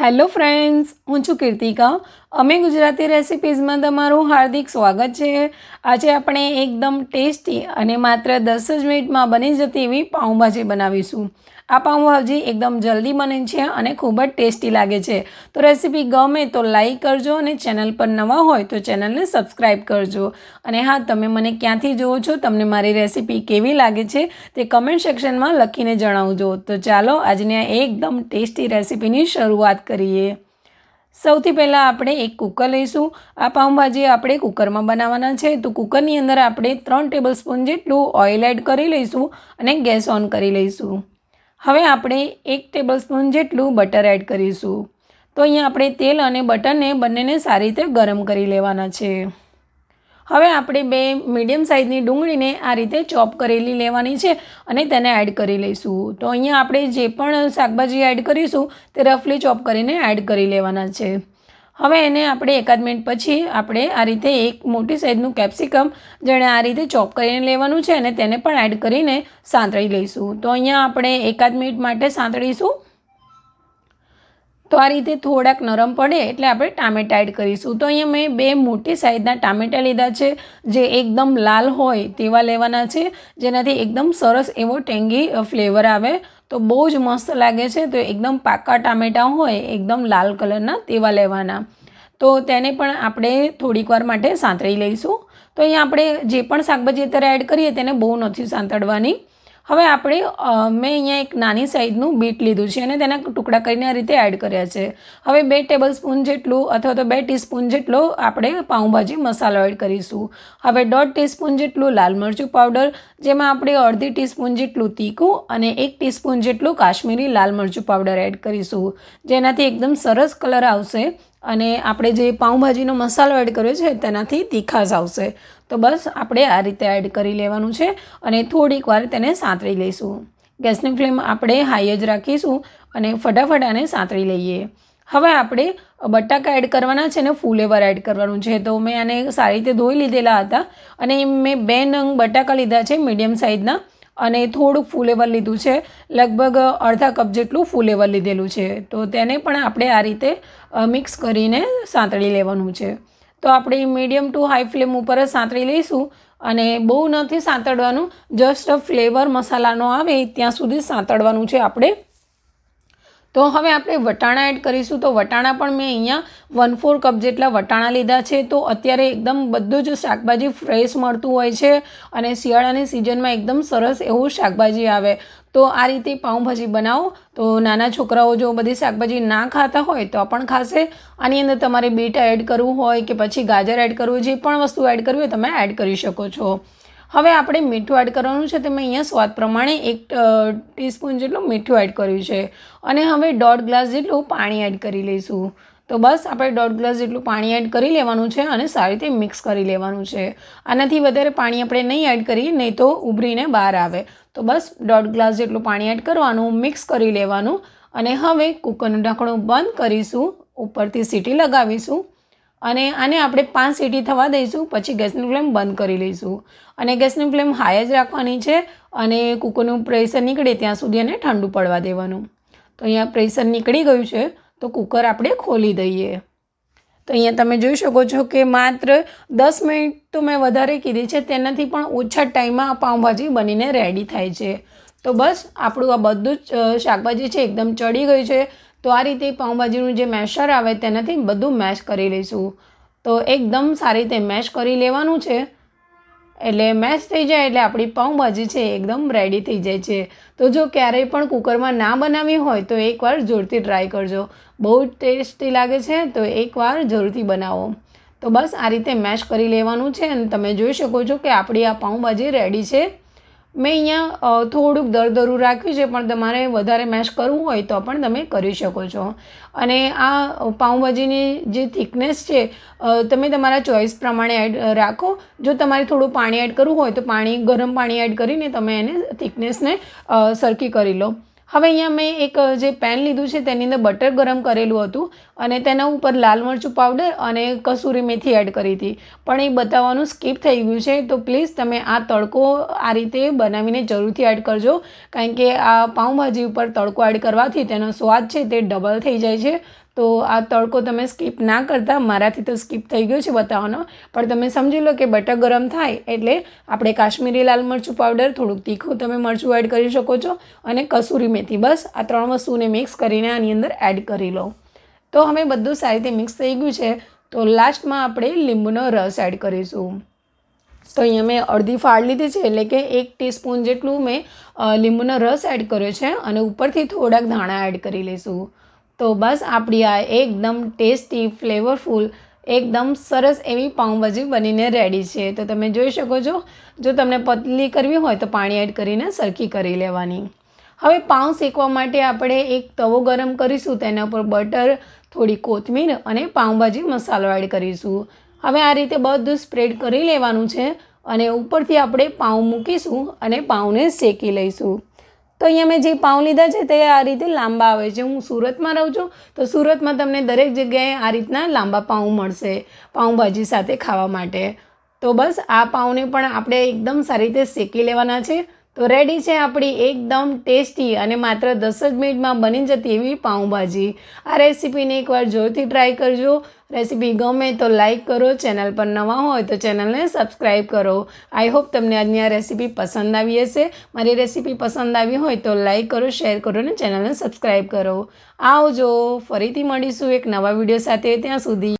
Hello friends, હું છું કીર્તિકા. અમે ગુજરાતી રેસિપીઝમાં તમારું હાર્દિક સ્વાગત છે. આજે આપણે એકદમ ટેસ્ટી અને માત્ર દસ જ મિનિટમાં બની જતી એવી પાઉંભાજી બનાવીશું. આ પાઉંભાજી એકદમ જલ્દી બને છે અને ખૂબ જ ટેસ્ટી લાગે છે. તો રેસીપી ગમે તો લાઈક કરજો અને ચેનલ પર નવા હોય તો ચેનલને સબસ્ક્રાઈબ કરજો. અને હા, તમે મને ક્યાંથી જુઓ છો, તમને મારી રેસીપી કેવી લાગે છે, તે કમેન્ટ સેક્શનમાં લખીને જણાવજો. તો ચાલો, આજની આ એકદમ ટેસ્ટી રેસીપીની શરૂઆત કરીએ. સૌથી પહેલાં આપણે એક કુકર લઈશું. આ પાઉંભાજી આપણે કુકરમાં બનાવવાના છે, તો કુકરની અંદર આપણે ત્રણ ટેબલ સ્પૂન જેટલું ઓઇલ એડ કરી લઈશું અને ગેસ ઓન કરી લઈશું. હવે આપણે એક ટેબલ સ્પૂન જેટલું બટર એડ કરીશું. તો અહીંયા આપણે તેલ અને બટરને બંનેને સારી રીતે ગરમ કરી લેવાના છે. હવે આપણે બે મીડિયમ સાઇઝની ડુંગળીને આ રીતે ચોપ કરેલી લેવાની છે અને તેને એડ કરી લઈશું. તો અહીંયા આપણે જે પણ શાકભાજી એડ કરીશું, તે રફલી ચોપ કરીને એડ કરી લેવાના છે. હવે એને આપણે એકાદ મિનિટ પછી આપણે આ રીતે એક મોટી સાઇઝનું કેપ્સિકમ જેણે આ રીતે ચોપ કરીને લેવાનું છે અને તેને પણ એડ કરીને સાંતળી લઈશું. તો અહીંયા આપણે એકાદ મિનિટ માટે સાંતળીશું. તો આ રીતે થોડાક નરમ પડે એટલે આપણે ટામેટા એડ કરીશું. તો અહીંયા મેં બે મોટી સાઈઝના ટામેટાં લીધા છે, જે એકદમ લાલ હોય તેવા લેવાના છે, જેનાથી એકદમ સરસ એવો ટેંગી ફ્લેવર આવે. તો બહુ જ મસ્ત લાગે છે, તો એકદમ પાકા ટામેટાં હોય, એકદમ લાલ કલરના તેવા લેવાના. તો તેને પણ આપણે થોડીક વાર માટે સાંતળી લઈશું. તો અહીંયા આપણે જે પણ શાકભાજી અત્યારે એડ કરીએ તેને બહુ નથી સાંતળવાની. હવે આપણે મેં અહીંયા એક નાની સાઈઝનું બીટ લીધું છે અને તેના ટુકડા કરીને આ રીતે એડ કર્યા છે. હવે બે ટેબલ સ્પૂન જેટલું અથવા તો બે ટીસ્પૂન જેટલો આપણે પાઉંભાજી મસાલો એડ કરીશું. હવે દોઢ ટીસ્પૂન જેટલું લાલ મરચું પાવડર, જેમાં આપણે અડધી ટીસ્પૂન જેટલું તીખું અને એક ટીસ્પૂન જેટલું કાશ્મીરી લાલ મરચું પાવડર એડ કરીશું. જેનાથી એકદમ સરસ કલર આવશે અને આપણે જે પાઉંભાજીનો મસાલો એડ કર્યો છે તેનાથી તીખાશ આવશે. તો બસ આપણે આ રીતે એડ કરી લેવાનું છે અને થોડીક વાર તેને સાંતળી લઈશું. ગેસની ફ્લેમ આપણે હાઈ જ રાખીશું અને ફટાફટ આને સાંતળી લઈએ. હવે આપણે બટાકા એડ કરવાના છે ને ફૂલેવર એડ કરવાનું છે. તો મેં આને સારી રીતે ધોઈ લીધેલા હતા અને મેં બે નંગ બટાકા લીધા છે મીડિયમ સાઇઝના અને થોડુંક ફૂલેવર લીધું છે. લગભગ અડધા કપ જેટલું ફૂલેવર લીધેલું છે. તો તેને પણ આપણે આ રીતે મિક્સ કરીને સાંતળી લેવાનું છે. તો આપણે મીડિયમ ટુ હાઈ ફ્લેમ ઉપર જ સાંતળી લઈશું અને બહુ નથી સાંતળવાનું જસ્ટ ફ્લેવર મસાલાનો આવે ત્યાં સુધી સાંતળવાનું છે આપણે. તો હવે આપણે વટાણા એડ કરીશું. તો વટાણા પણ મેં અહીંયા વન ફોર કપ જેટલા વટાણા લીધા છે. તો અત્યારે એકદમ બધું જ શાકભાજી ફ્રેશ મળતું હોય છે અને શિયાળાની સિઝનમાં એકદમ સરસ એવું શાકભાજી આવે. તો આ રીતે પાઉંભાજી બનાવો. તો નાના છોકરાઓ જો બધી શાકભાજી ના ખાતા હોય તો પણ ખાશે. આની અંદર તમારે બીટ એડ કરવું હોય કે પછી ગાજર એડ કરવું જે પણ વસ્તુ એડ કરવી હોય તમે એડ કરી શકો છો. હવે આપણે મીઠું એડ કરવાનું છે તો મેં અહીંયા સ્વાદ પ્રમાણે એક ટીસ્પૂન જેટલું મીઠું એડ કર્યું છે. અને હવે દોઢ ગ્લાસ જેટલું પાણી એડ કરી લઈશું. તો બસ, આપણે દોઢ ગ્લાસ જેટલું પાણી એડ કરી લેવાનું છે અને સારી રીતે મિક્સ કરી લેવાનું છે. આનાથી વધારે પાણી આપણે નહીં એડ કરીએ, નહીં તો ઉભરીને બહાર આવે. તો બસ, દોઢ ગ્લાસ જેટલું પાણી એડ કરવાનું મિક્સ કરી લેવાનું. અને હવે કુકરનું ઢાંકણું બંધ કરીશું. ઉપરથી સીટી લગાવીશું. અને આને આપણે પાંચ સીટી થવા દઈશું, પછી ગેસની ફ્લેમ બંધ કરી લઈશું. અને ગેસની ફ્લેમ હાઈ જ રાખવાની છે અને કૂકરનું પ્રેશર નીકળે ત્યાં સુધી એને ઠંડુ પડવા દેવાનું. તો અહીંયા પ્રેશર નીકળી ગયું છે, તો કૂકર આપણે ખોલી દઈએ. તો અહીંયા તમે જોઈ શકો છો કે માત્ર દસ મિનિટ તો મેં વધારે કીધી છે, તેનાથી પણ ઓછા ટાઈમમાં પાઉંભાજી બનીને રેડી થાય છે. તો બસ, આપણું આ બધું જ શાકભાજી છે, એકદમ ચડી ગયું છે. તો આ રીતે પાઉંભાજીનું જે મેશર આવે તેનાથી બધું મેશ કરી લઈશું. તો એકદમ સારી રીતે મેશ કરી લેવાનું છે. એટલે મેશ થઈ જાય એટલે આપણી પાઉંભાજી છે એકદમ રેડી થઈ જાય છે. તો જો ક્યારેય પણ કુકરમાં ના બનાવી હોય તો એકવાર જોરથી ટ્રાય કરજો. બહુ ટેસ્ટી લાગે છે તો એકવાર જરૂરથી બનાવો. તો બસ આ રીતે મેશ કરી લેવાનું છે અને તમે જોઈ શકો છો કે આપણી આ પાઉંભાજી રેડી છે. મેં અહીંયા થોડુંક દરદરું રાખ્યું છે, પણ તમારે વધારે મેશ કરવું હોય તો પણ તમે કરી શકો છો. અને આ પાઉંભાજીની જે થિકનેસ છે તમે તમારા ચોઈસ પ્રમાણે એડ રાખો. જો તમારે થોડું પાણી એડ કરવું હોય તો પાણી, ગરમ પાણી એડ કરીને તમે એને થિકનેસને સરખી કરી લો. હવે અહીંયા મેં એક જે પેન લીધું છે, તેની અંદર બટર ગરમ કરેલું હતું. અને તેના ઉપર લાલ મરચું પાવડર અને કસૂરી મેથી એડ કરી હતી. પણ એ બતાવવાનું સ્કીપ થઈ ગયું છે, તો પ્લીઝ તમે આ તડકો આ રીતે બનાવીને જરૂરથી એડ કરજો. કારણ કે આ પાઉંભાજી ઉપર તડકો એડ કરવાથી તેનો સ્વાદ છે તે ડબલ થઈ જાય છે. તો આ તડકો તમે સ્કીપ ના કરતા, મારાથી તો સ્કીપ થઈ ગયો છે બતાવવાનો. પણ તમે સમજી લો કે બટર ગરમ થાય એટલે આપણે કાશ્મીરી લાલ મરચું પાવડર થોડુંક તીખું તમે મરચું એડ કરી શકો છો અને કસૂરી મેથી. બસ આ ત્રણ વસ્તુને મિક્સ કરીને આની અંદર એડ કરી લો. તો હવે બધું સારી રીતે મિક્સ થઈ ગયું છે. તો લાસ્ટમાં આપણે લીંબુનો રસ એડ કરીશું. તો અહીંયા મેં અડધી ફાળ લીધી છે, એટલે કે એક ટીસ્પૂન જેટલું મેં લીંબુનો રસ એડ કર્યો છે અને ઉપરથી થોડાક ધાણા એડ કરી લઈશું. તો બસ આપણી આ એકદમ ટેસ્ટી ફ્લેવરફુલ એકદમ સરસ એવી પાઉંભાજી બનીને રેડી છે. તો તમે જોઈ શકો છો, જો તમને પતલી કરવી હોય તો પાણી એડ કરીને સરખી કરી લેવાની. હવે પાઉં શેકવા માટે આપણે એક તવો ગરમ કરીશું, તેના ઉપર બટર, થોડી કોથમીર અને પાઉંભાજી મસાલો એડ કરીશું. હવે આ રીતે બધું સ્પ્રેડ કરી લેવાનું છે અને ઉપરથી આપણે પાઉં મૂકીશું અને પાઉંને શેકી લઈશું. તો અહીંયા મેં જે પાઉં લીધા છે તે આ રીતે લાંબા આવે છે. હું સુરતમાં રહું છું, તો સુરતમાં તમને દરેક જગ્યાએ આ રીતના લાંબા પાઉં મળશે પાઉંભાજી સાથે ખાવા માટે. તો બસ આ પાઉંને પણ આપણે એકદમ સારી રીતે શેકી લેવાના છે. તો રેડી છે આપણી એકદમ ટેસ્ટી અને માત્ર દસ જ મિનિટમાં બની જતી એવી પાઉંભાજી. આ રેસીપીને એકવાર જોરથી ટ્રાય કરજો. રેસીપી ગમે તો લાઈક કરો, ચેનલ પર નવા હોય તો ચેનલને સબસ્ક્રાઈબ કરો. આઈ હોપ તમને આજની આ રેસીપી પસંદ આવી હશે. મારી રેસીપી પસંદ આવી હોય તો લાઇક કરો શેર કરો અને ચેનલને સબસ્ક્રાઈબ કરો. આવજો. ફરીથી મળીશું એક નવા વીડિયો સાથે. ત્યાં સુધી